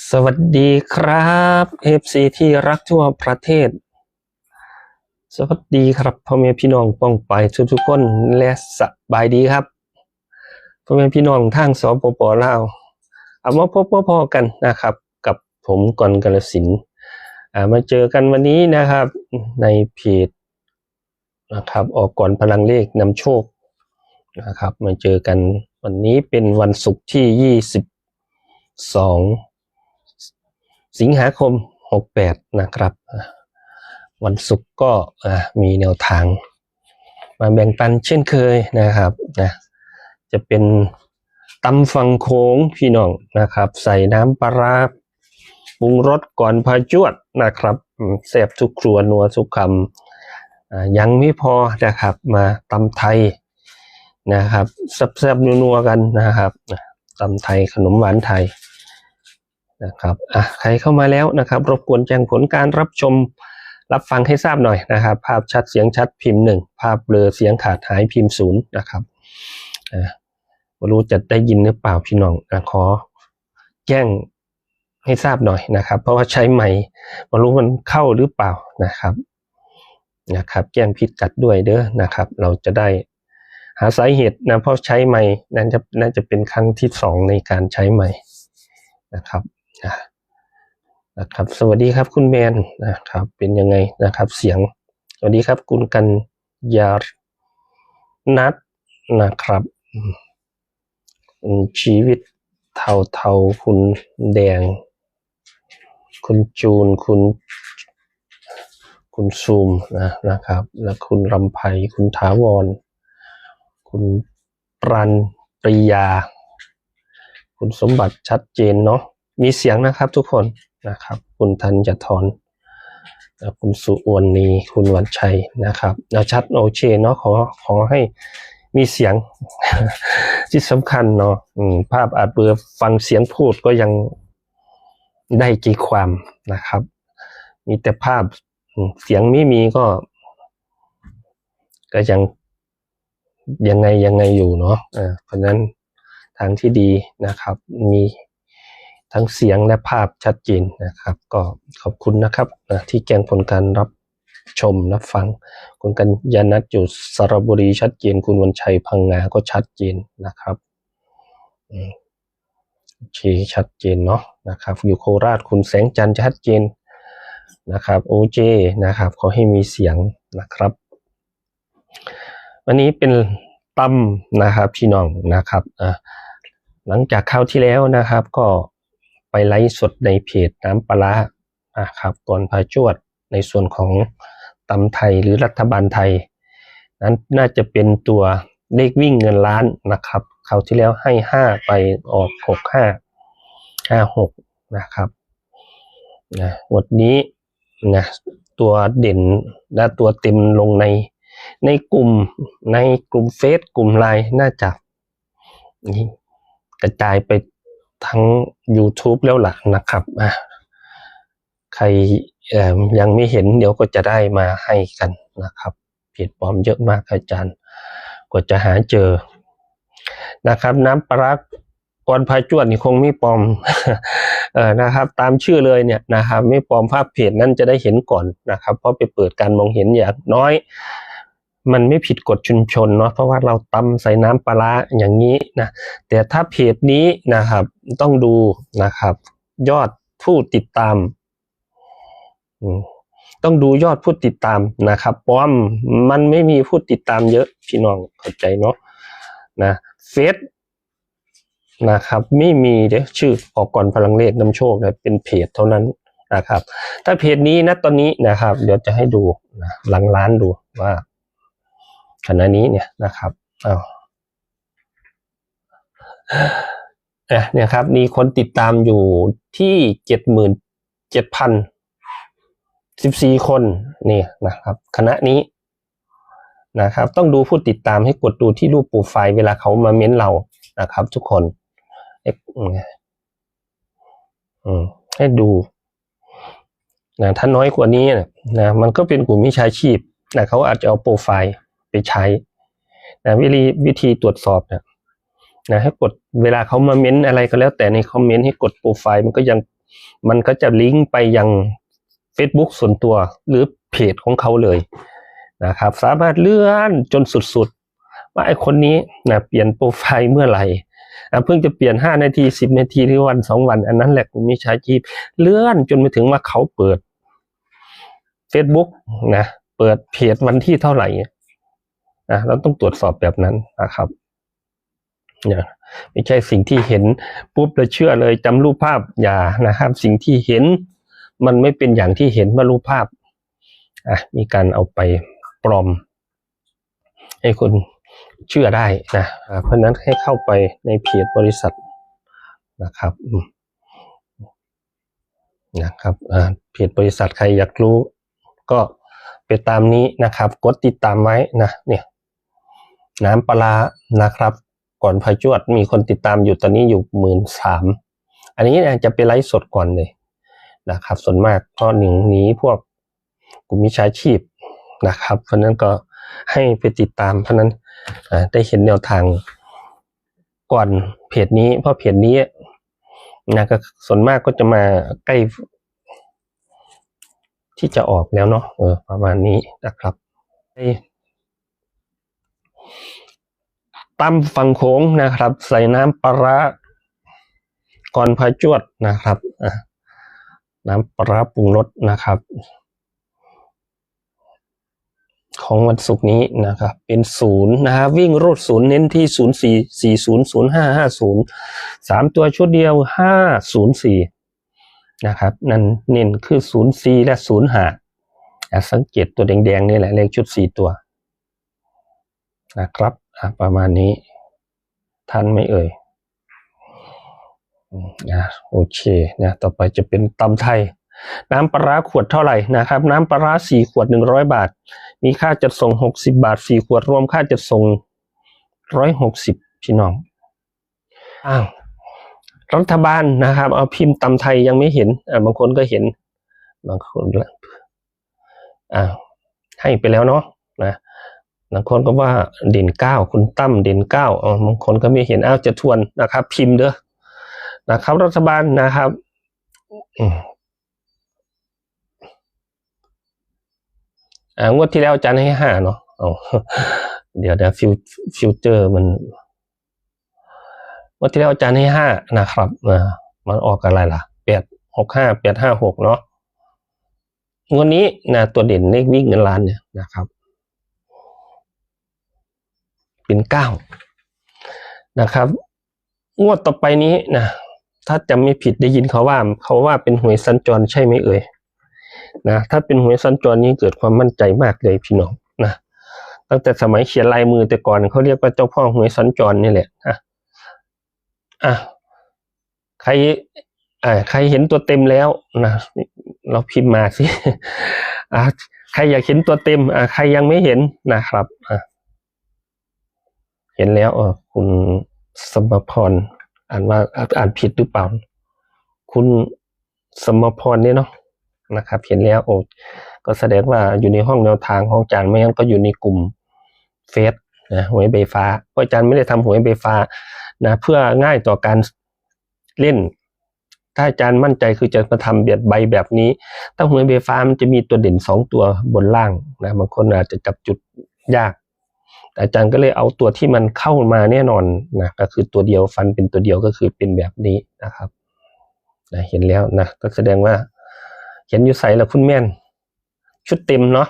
สวัสดีครับเอฟซีที่รักทั่วประเทศ สวัสดีครับพ่อแม่พี่น้องป้องไปทุกทุกคนและสบายดีครับพ่อแม่พี่น้องทางสปปลาวเอามาพบมาพอกันนะครับ กับผมก่อนกาลสินมาเจอกันวันนี้นะครับ ในเพจนะครับออกก่อนพลังเลขนำโชคนะครับ มาเจอกันวันนี้เป็นวันศุกร์ที่ยี่สิบสอง สิงหาคม 68 นะครับ วันศุกร์ก็มีแนวทาง มาแบ่งปันเช่นเคยนะครับนะจะเป็นตำฟังโค้งพี่น้องนะครับ ใส่น้ำปลาราปรุงรสก่อนพาจวดนะครับแซ่บทุกครัวนัวทุกคำยังไม่พอนะครับมาตำไทยนะครับแซ่บๆนัวๆกันนะครับตำไทยขนมหวานไทย นะครับอะใครเข้ามาแล้วนะครับ รบกวนแจ้งผลการรับชมรับฟังให้ทราบหน่อยนะครับ ภาพชัดเสียงชัดพิมพ์หนึ่งภาพเบลอเสียงขาดหายพิมพ์ศูนย์นะครับอ่าไม่รู้จะได้ยินหรือเปล่าพี่น้องอะขอแจ้งให้ทราบหน่อยนะครับ เพราะว่าใช้ไมค์ไม่รู้มันเข้าหรือเปล่านะครับนะครับแจ้งพิกัดด้วยเด้อนะครับ เราจะได้หาสาเหตุนะเพราะใช้ไมค์นั่นจะน่าจะเป็นครั้งที่สองในการใช้ไมค์นะครับ นะครับ สวัสดีครับคุณแมนนะครับ เป็นยังไงนะครับ เสียง สวัสดีครับ คุณกันยานัดนะครับชีวิตเทาเทาคุณแดง คุณจูนคุณ คุณซูมนะนะครับ และคุณรำไพคุณถาวร คุณปรันปริยา คุณสมบัติชัดเจนเนาะ มีเสียงนะครับทุกคนนะครับ คุณธัญทรและคุณสุวรรณีคุณวันชัยนะครับนะชัดโอเคเนาะขอขอให้มีเสียงที่สำคัญเนาะภาพอาจเบลอฟังเสียงพูดก็ยังได้ใจความนะครับ มีแต่ภาพเสียงไม่มีก็ ก็ยังยังไงยังไงอยู่เนาะเออเพราะนั้นทางที่ดีนะครับ มี ทั้งเสียงและภาพชัดเจนนะครับ ก็ขอบคุณนะครับนะที่แจ้งผลการรับชมรับฟัง คุณกันยานัทอยู่สระบุรีชัดเจน คุณวันชัยพังงาก็ชัดเจนนะครับอืมโอเคชัดเจนเนาะนะครับ อยู่โคราชคุณแสงจันทร์ชัดเจนนะครับโอเจนะครับขอให้มีเสียงนะครับ วันนี้เป็นตำนะครับพี่น้องนะครับหลังจากคราวที่แล้วนะครับก็ ไปไลฟ์สดในเพจน้ำปลาร้านะครับก่อนพาจวดในส่วนของตำไทยหรือรัฐบาลไทย นั้นน่าจะเป็นตัวเลขวิ่งเงินล้านนะครับคราวที่แล้วให้ห้าไปออกหกห้าห้าหกนะครับนะวันนี้นะตัวเด่นและตัวเต็มลงในในกลุ่มในกลุ่มเฟซกลุ่มไลน์น่าจะกระจายไป ทั้ง YouTube แล้วล่ะนะครับอะใครยังไม่เห็นเดี๋ยวก็จะได้มาให้กันนะครับเพจปลอมเยอะมากอาจารย์กว่าจะหาเจอนะครับ น้ำปลาร้าก่อนพายจวดนี่คงไม่ปลอมเออนะครับ ตามชื่อเลยเนี่ยนะครับ ไม่ปลอมภาพเพจนั้นจะได้เห็นก่อนนะครับ เพราะไปเปิดการมองเห็นอย่างน้อย มันไม่ผิดกฎชุมชนเนาะเพราะว่าเราตำใส่น้ำปลาร้าอย่างนี้นะแต่ถ้าเพจนี้นะครับต้องดูนะครับ ยอดผู้ติดตาม ต้องดูยอดผู้ติดตามนะครับเพราะว่ามันไม่มีผู้ติดตามเยอะพี่น้องเข้าใจเนาะนะเฟซนะครับไม่มีเด้อชื่อออกก่อนพลังเลขนำโชคนะเป็นเพจเท่านั้นนะครับ ถ้าเพจนี้นะตอนนี้นะครับ เดี๋ยวจะให้ดูนะหลังร้านดูว่า ขณะนี้เนี่ยนะครับอ้าวเนี่ยครับมีคนติดตามอยู่ที่เจ็ดหมื่นเจ็ดพันสิบสี่คนนี่นะครับคณะนี้นะครับ ต้องดูผู้ติดตามให้กดดูที่รูปโปรไฟล์เวลาเขามาเม้นเรานะครับ ทุกคนให้ดูนะถ้าน้อยกว่านี้นะมันก็เป็นกลุ่มมิจฉาชีพนะเขาอาจจะเอาโปรไฟล์ ไปใช้นะวิธีวิธีตรวจสอบนะนะให้กดเวลาเขามาเม้นอะไรก็แล้ว แต่ในคอมเมนต์ให้กดโปรไฟล์มันก็ยังมันก็จะลิงก์ไปยัง Facebook ส่วนตัวหรือเพจของเขาเลยนะครับ สามารถเลื่อนจนสุดๆ ว่าไอ้คนนี้นะเปลี่ยนโปรไฟล์เมื่อไหร่อะเพิ่งจะเปลี่ยน 5 นาที 10 นาทีหรือวัน 2 วัน อันนั้นแหละคุณมิชาชีพ เลื่อนจนไปถึงว่าเขาเปิด Facebook นะเปิดเพจวันที่เท่าไหร่ นะเราต้องตรวจสอบแบบนั้นนะครับเนี่ยไม่ใช่สิ่งที่เห็นปุ๊บเราเชื่อเลยจำรูปภาพอย่านะครับ สิ่งที่เห็นมันไม่เป็นอย่างที่เห็นเมื่อรูปภาพอะมีการเอาไปปลอม ให้คนเชื่อได้นะเพราะนั้นให้เข้าไปในเพจบริษัทนะครับนะครับเพจบริษัทใครอยากรู้ ก็ไปตามนี้นะครับ กดติดตามไว้นะเนี่ย น้ำปลานะครับ ก่อนพายจวดมีคนติดตามอยู่ตอนนี้อยู่หมื่นสามอันนี้เนี่ยจะไปไลฟ์สดก่อนเลยนะครับ ส่วนมากก็หนีหนีพวกกลุ่มมิจฉาชีพนะครับ เพราะนั้นก็ให้ไปติดตามเพราะนั้นได้เห็นแนวทางก่อนเพจนี้ เพราะเพจนี้นะก็ส่วนมากก็จะมาใกล้ที่จะออกแล้วเนาะเออประมาณนี้นะครับ ตำฝั่งโค้งนะครับ ใส่น้ำปลาก่อนพาจวดนะครับน้ำปลาร้าปรุงรสนะครับ ของวันศุกร์นี้นะครับ เป็นศูนย์นะครับวิ่งรูดศูนย์เน้นที่ศูนย์สี่สี่ศูนย์ศูนย์ห้าห้าศูนย์สามตัวชุดเดียวห้าศูนย์สี่นะครับ นั่นเน้นคือศูนย์สี่และศูนย์ห้าสังเกตตัวแดงๆนี่แหละเลขชุดสี่ตัว นะครับประมาณนี้ทันไหมเอ่ยนะโอเคนะต่อไปจะเป็นตำไทย น้ำปลาร้าขวดเท่าไหร่นะครับ น้ำปลาร้าสี่ขวดหนึ่งร้อยบาท มีค่าจัดส่งหกสิบาทสี่ขวดรวมค่าจัดส่งร้อยหกสิบพี่น้องอ้าวรัฐบาลนะครับ เอาพิมพ์ตำไทยยังไม่เห็นอ่าบางคนก็เห็น บางคนละอ่าวให้ไปแล้วเนาะ บางคนก็ว่าเด่นเก้าคุณตั้มเด่นเก้าอ๋อบางคนก็ม่เห็นอ้าวจะทวนนะครับ พิมพ์เด้อนะครับรัฐบาลนะครับอืมงวดที่แล้วอาจารย์ให้ห้าเนาะเอเดี๋ยวเดี๋ยวฟิวฟิวเจอร์มันงวดที่แล้วอาจารย์ให้ห้านะครับอ่ามันออกอะไรล่ะแปดหกห้าแปดห้าหกเนาะงวดนี้นะตัวเด่นเลขวิ่งเงินล้านเนี่ยนะครับ เป็นเก้านะครับ งวดต่อไปนี้นะถ้าจำไม่ผิดได้ยินเขาว่า เขาว่าเป็นหวยสัญจรใช่ไหมเอ่ยนะถ้าเป็นหวยสัญจรนี้เกิดความมั่นใจมากเลยพี่น้องนะตั้งแต่สมัยเขียนลายมือแต่ก่อนเขาเรียกว่าเจ้าพ่อหวยสัญจรนี่แหละนะอะใครอ่าใครเห็นตัวเต็มแล้วนะเราพิมพ์มาสิอะใครอยากเห็นตัวเต็มอะใครยังไม่เห็นนะครับอะ เห็นแล้วเออคุณสมพรอ่านว่าอ่านผิดหรือเปล่า คุณสมพรเนี่ยเนาะนะครับ เห็นแล้วโอ้ก็แสดงว่าอยู่ในห้องแนวทางของอาจารย์ไม่งั้นก็อยู่ในกลุ่มเฟสนะหวยใบฟ้าเพราะอาจารย์ไม่ได้ทำหวยใบฟ้านะเพื่อง่ายต่อการเล่น ถ้าอาจารย์มั่นใจคือจะมาทำเบียดใบแบบนี้ถ้าหวยใบฟ้ามันจะมีตัวเด่นสองตัวบนล่างนะบางคนอาจจะจับจุดยาก อาจารย์ก็เลยเอาตัวที่มันเข้ามาแน่นอนนะก็คือตัวเดียวฟันเป็นตัวเดียวก็คือเป็นแบบนี้นะครับนะเห็นแล้วนะก็แสดงว่า เห็นอยู่ใส่ล้วคุณแม่น ชุดเต็มเนาะ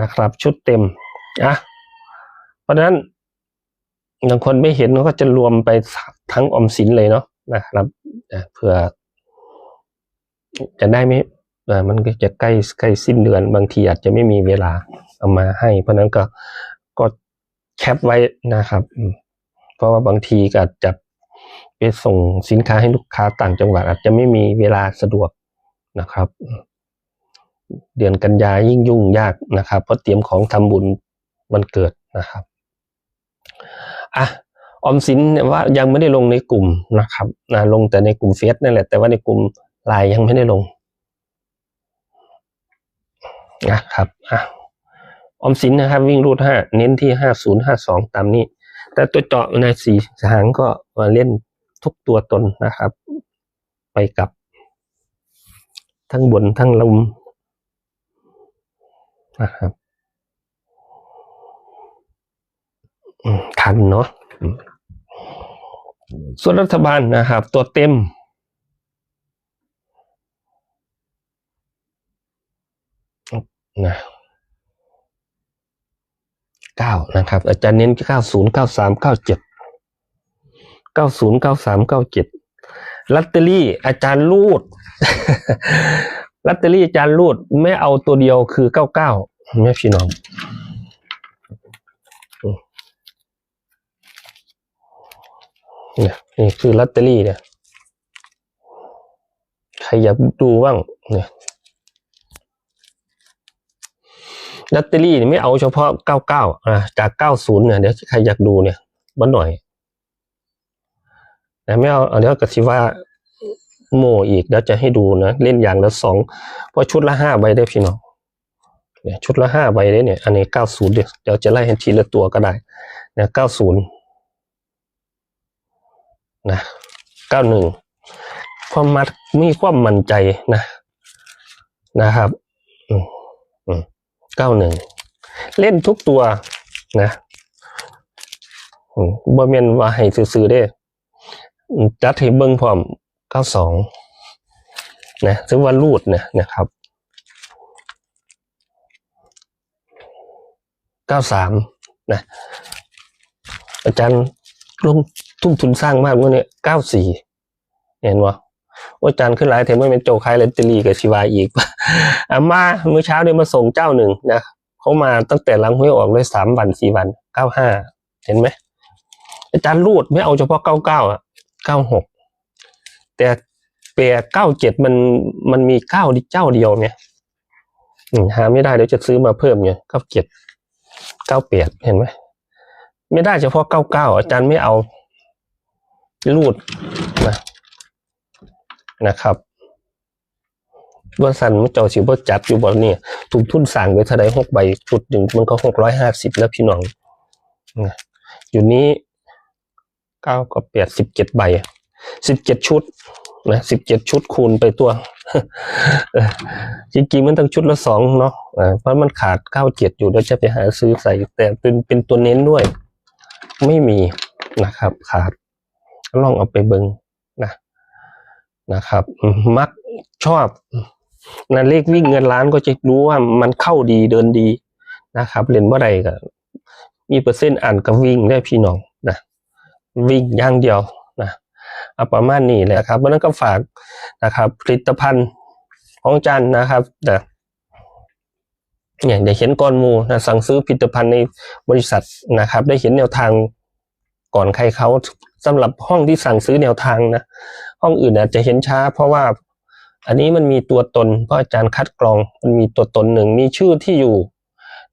นะครับ ชุดเต็มอะเพราะฉะนั้นบางคนไม่เห็นเขาก็จะรวมไปทั้งอมสินเลยเนาะนะครับอะเพื่อจะได้ไม่มันก็จะใกล้ใกล้สิ้นเดือนบางทีอาจจะไม่มีเวลา เอามาให้ เพราะนั้นก็ก็แคปไว้นะครับ เพราะว่าบางทีก็อาจจะไปส่งสินค้าให้ลูกค้าต่างจังหวัด อาจจะไม่มีเวลาสะดวกนะครับ เดือนกันยายิ่งยุ่งยากนะครับ เพราะเตรียมของทำบุญวันเกิดนะครับอะออมสินว่ายังไม่ได้ลงในกลุ่มนะครับนะลงแต่ในกลุ่มเฟซนั่นแหละ แต่ว่าในกลุ่มไลน์ยังไม่ได้ลงนะครับอะ ออมสินนะครับ วิ่งรูดห้าเน้นที่ห้าศูนย์ห้าสองตามนี้ แต่ตัวเจาะในสี่หางก็มาเล่นทุกตัวตนนะครับ ไปกลับ ทั้งบนทั้งลมนะครับทันเนาะส่วนรัฐบาลนะครับ ตัวเต็มนะ เก้านะครับ อาจารย์เน้นเก้าศูนย์เก้าสามเก้าเจ็ดเก้าศูนย์เก้าสามเก้าเจ็ดลัตเตอรี่อาจารย์รูดลัตเตอรี่อาจารย์รูดไม่เอาตัวเดียวคือเก้าเก้าแม่พี่น้องเนี่ยนี่คือลัตเตอรี่เนี่ยใครอยากดูบ้างเนี่ย ลอตเตอรี่นี่ไม่เอาเฉพาะ99อ่าจาก90เนี่ยเดี๋ยวใครอยากดูเนี่ยบ้านหน่อยแต่ไม่เอาเดี๋ยวกสิว่าโมอีกเดี๋ยวจะให้ดูนะ เล่นอย่างละสองเพราะชุดละห้าใบได้พี่น้องเนี่ยชุดละห้าใบได้เนี่ย อันนี้90เดี๋ยวเดี๋ยวจะไล่ให้ทีละตัวก็ได้เนี่ย90นะ91ความมัดมีความมั่นใจนะนะครับ อืม เก้าหนึ่งเล่นทุกตัวนะอืมบ่แม่นว่าให้ซื้อๆเด้จัดให้เบิ่งพร้อมเก้าสองนะซึ่งว่ารูดนี่ยนะครับเก้าสามนะอาจารย์ลงทุ่มทุนสร้างมากเมื่อนี้เก้าสี่เห็นวะ ว่าอาจารย์ขึ้นหลายเทมไม่เป็นโจคายเลนตอรีกับชิวาอีกอามาเมื่อเช้าเนี่ยมาส่งเจ้าหนึ่งนะเขามาตั้งแต่หลังห้วยออกเลยสามวันสี่วันเก้าห้าเห็นไหมอาจารย์รูดไม่เอาเฉพาะเก้าเก้าอะเก้าหกแต่เปียเก้าเจ็ดมันมันมีเก้าเจ้าเดียวเนี่ยหาไม่ได้เดี๋ยวจะซื้อมาเพิ่มเนี่ยเก้าเจ็ดเก้าเปียเห็นไหมไม่ได้เฉพาะเก้าเก้าอาจารย์ไม่เอารูดนะ นะครับว่าสันมันเจ้าสิบ่จัดอยู่บ่เนี่ยถูกทุนสั่งไปเท่าใดหกใบจุดหนึ่งมันก็หกร้อยห้าสิบแล้วพี่น้องอยู่นี้เก้าก็แปดสิบเจ็ดใบสิบเจ็ดชุดนะสิบเจ็ดชุดคูณไปตัวจริงๆมันต้องชุดละสองเนาะเพราะมันขาดเก้าเจ็ดอยู่แล้วจะไปหาซื้อใส่แต่เป็นเป็นตัวเน้นด้วย ไม่มีนะครับ ขาดลองเอาไปเบิง นะครับ มักชอบนะเลขวิ่งเงินล้านก็จะรู้ว่ามันเข้าดีเดินดีนะครับเล่นเมื่อไรก็มีเปอร์เซ็นต์อ่านกับวิ่งได้พี่น้องนะวิ่งอย่างเดียวนะเอาประมาณนี้แหละครับวันนั้นก็ฝากนะครับ ผลิตภัณฑ์ของจันนะครับแต่เนี่ยได้เห็นก่อนมูนะสั่งซื้อผลิตภัณฑ์ในบริษัทนะครับ ได้เห็นแนวทางก่อนใครเขาสำหรับห้องที่สั่งซื้อแนวทางนะ ห้องอื่นอาจจะเห็นช้า เพราะว่าอันนี้มันมีตัวตนเพราะอาจารย์คัดกรองมันมีตัวตนหนึ่งมีชื่อที่อยู่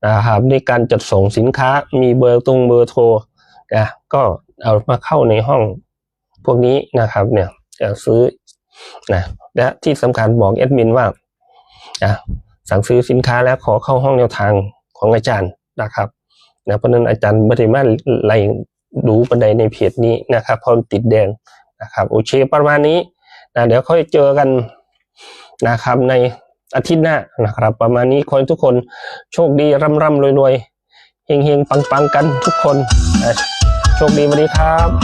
นะครับในการจัดส่งสินค้ามีเบอร์ตรงเบอร์โทรนะก็เอามาเข้าในห้องพวกนี้นะครับเนี่ยจะซื้อนะและที่สำคัญบอกแอดมินว่านะสั่งซื้อสินค้าแล้วขอเข้าห้องแนวทางของอาจารย์นะครับนะเพราะนั้นอาจารย์ไม่ได้มาไล่ดูบันไดในเพจนี้นะครับเพราะติดแดง นะครับโอเคประมาณนี้นะเดี๋ยวค่อยเจอกันนะครับในอาทิตย์หน้านะครับ ประมาณนี้ขอให้ทุกคนโชคดีร่ำร่ำรวยรวยเฮงเฮงปังปังกันทุกคนนะโชคดีสวัสดีครับ